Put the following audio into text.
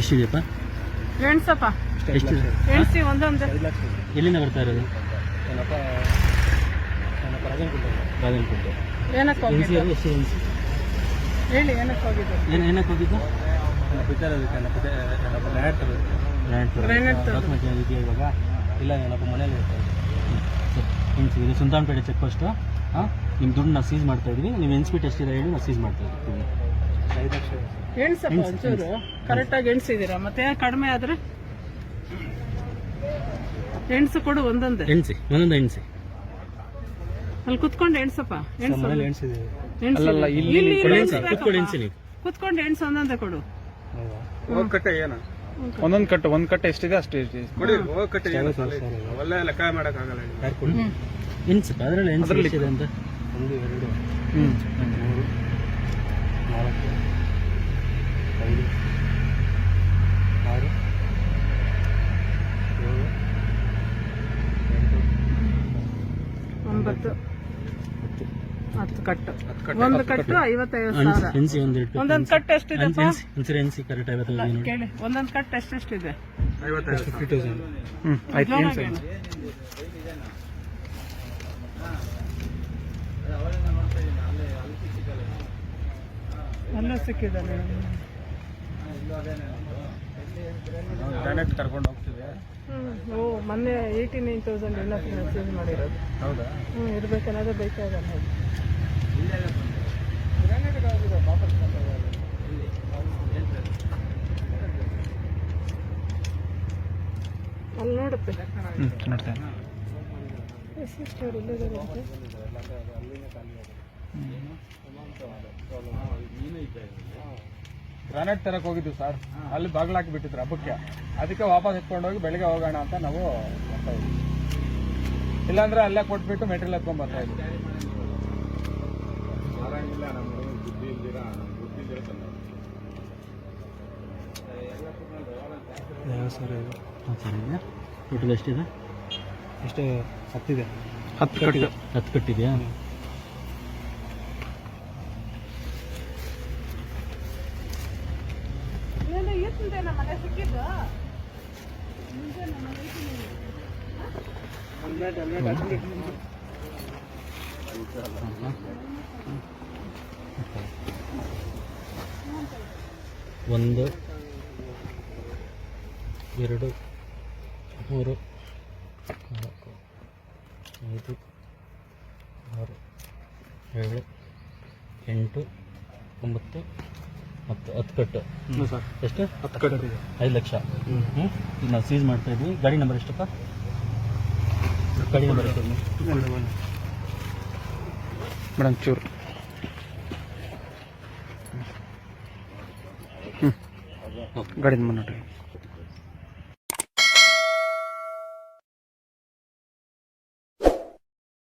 ಎಷ್ಟಿದೆಯಪ್ಪ? ಎಣ್ಸಪ್ಪ ಎಷ್ಟು ಎಣ್ಸಿ ಒಂದೊಂದು. ಎಲ್ಲಿಂದ ಬರ್ತಾ ಇರೋದು? ಏನಕ್ಕೆ ಹೋಗಿದ್ದು? ಎಷ್ಟು ಹೇಳಿ ಏನಕ್ಕೆ ಹೋಗಿದ್ದು? ಏನು ಏನಕ್ಕೆ ಹೋಗಿದ್ದು? ಲ್ಯಾಂಡ್ ತರೋದು. ಡಾಕ್ಯುಮೆಂಟ್ ಇದೆಯಾ ಇವಾಗ? ಇಲ್ಲ ಏನಪ್ಪ ಮನೇಲಿ ಇರ್ತಾರೆ ಎನ್ಸಿ ಇದು ಸುಲ್ತಾನ್ಪೇಟೆ ಚೆಕ್ ಪೋಸ್ಟು ಹಾಂ ನಿಮ್ಮ ದುಡ್ಡು ನಾವು ಸೀಸ್ ಮಾಡ್ತಾ ಇದ್ವಿ ನೀವು ಎನ್ಸ್ಬಿಟ್ಟು ಎಷ್ಟಿದೆ ಹೇಳಿ ನಾವು ಸೀಸ್ ಮಾಡ್ತಾ ಇದ್ದೀವಿ ಎಣ್ಸಪ್ಪ ಒಂಚೂರು. ಕರೆಕ್ಟಾಗಿ ಎಣ್ಸಿದ್ದೀರಾ? ಮತ್ತೆ ಕಡಿಮೆ ಆದ್ರೆ? ಎಣ್ಸು ಕೊಡು ಒಂದೊಂದೇ. ಎಣ್ಸಿ ಒಂದೊಂದು ಎಣ್ಸಿ. ಅಲ್ಲಿ ಕುತ್ಕೊಂಡು ಎಣ್ಸಪ್ಪ. ಎಣ್ಸು. ಕುತ್ಕೊಂಡು ಎಣ್ಸಿ ಒಂದೊಂದೇ ಕೊಡು. ಹೋಗ್ ಏನು? ಒಂದೊಂದು ಕಟ್ಟು ಒಂದು ಕಟ್ಟೆ ಎಷ್ಟಿದೆ ಅಷ್ಟು ಕೊಡಿ ಹೋಗ್ ಕಟ್ಟೆ ಏನು ಅವೆಲ್ಲ ಲೆಕ್ಕ ಮಾಡೋಕ್ಕಾಗಲ್ಲ ಯಾರು ಕೊಡಿ? ಎಣ್ಸಪ್ಪ ಅದರಲ್ಲಿ ಎಣ್ಸಿ ಅದ್ರಲ್ಲಿ- ಎಷ್ಟಿದೆ ಅಂತ? ಒಂದು ಎರಡು ಮೂರು ನಾಲ್ಕು ಐದು ಆರು ಏಳು ಎಂಟು ಒಂಬತ್ತು. ಹತ್ತು ಕಟ್ಟು. ಒಂದು ಕಟ್ಟು. ಐವತ್ತೈದು ಸಾವಿರ. ಒಂದೊಂದು ಕಟ್ಟು ಎಷ್ಟಿದೆ ಇನ್ಸೂರೆನ್ಸ್ ಕರೆಕ್ಟ್ ಐವತ್ತು ನೋಡಿ. ಕೇಳಿ. ಒಂದೊಂದು ಕಟ್ಟು ಎಷ್ಟೆಷ್ಟಿದೆ? ಐವತ್ತೈದು ಫಿಫ್ಟಿ ತೌಸಂಡ್. ಹ್ಞೂ. ಅಲ್ಲೂ ಕರ್ಕೊಂಡು ಹೋಗ್ತಿದೆ ಹ್ಮ್. ಓ ಮೊನ್ನೆ ಏಯ್ಟಿ ನೈನ್ ತೌಸಂಡ್ ಎಲ್ಲ ಮಾಡಿರೋದು. ಹೌದಾ? ಹ್ಞೂ ಇರ್ಬೇಕನ್ನೋದೇ ಬೇಕಾಗಲ್ಲ. ಅಲ್ಲಿ ಹ್ಞೂ ನೋಡ್ತೇನೆ. ಗ್ರಾನೈಟ್ ತರಕ್ ಹೋಗಿದ್ವಿ ಸರ್ ಅಲ್ಲಿ ಬಾಗಿಲು ಹಾಕಿ ಬಿಟ್ಟಿದ್ರು ಹಬ್ಬಕ್ಕೆ. ಅದಕ್ಕೆ ವಾಪಸ್ ಎತ್ಕೊಂಡು ಹೋಗಿ ಬೆಳಿಗ್ಗೆ ಹೋಗೋಣ ಅಂತ ನಾವು ಬರ್ತಾ ಇದ್ವಿ. ಇಲ್ಲಾಂದ್ರೆ ಅಲ್ಲೇ ಕೊಟ್ಬಿಟ್ಟು ಮೆಟೀರಿಯಲ್ ಎತ್ಕೊಂಡ್ ಬರ್ತಾ ಇದ್ವಿ. ಸರ್ ಸರಿ ಟೋಟಲ್ ಎಷ್ಟಿದೆ? ಎಷ್ಟು ಹತ್ತಿದೆ. ಹತ್ತು ಕಟ್ಟಿದೆ ಹತ್ತು ಕಟ್ಟಿದೆಯಾ? ನಮ್ಮ ಸಿಕ್ಕಿದ್ದು? ಒಂದು ಎರಡು ಮೂರು ನಾಲ್ಕು ಐದು ಆರು ಏಳು ಎಂಟು ಒಂಬತ್ತು ಹತ್ತು ಹತ್ತು ಕಟ್ಟು. ಸರ್. ಎಷ್ಟು? ಹತ್ತು ಕಟ್ಟು ಐದು ಲಕ್ಷ. ಹ್ಞೂ ಈಗ ನಾವು ಸೀಸ್ ಮಾಡ್ತಾ ಇದ್ವಿ. ಗಾಡಿ ನಂಬರ್ ಎಷ್ಟಪ್ಪ? ಗಾಡಿ ನಂಬರ್ ಎಷ್ಟು ಮೇಡಮ್ ಚೂರು. ગણિત મોનોટોન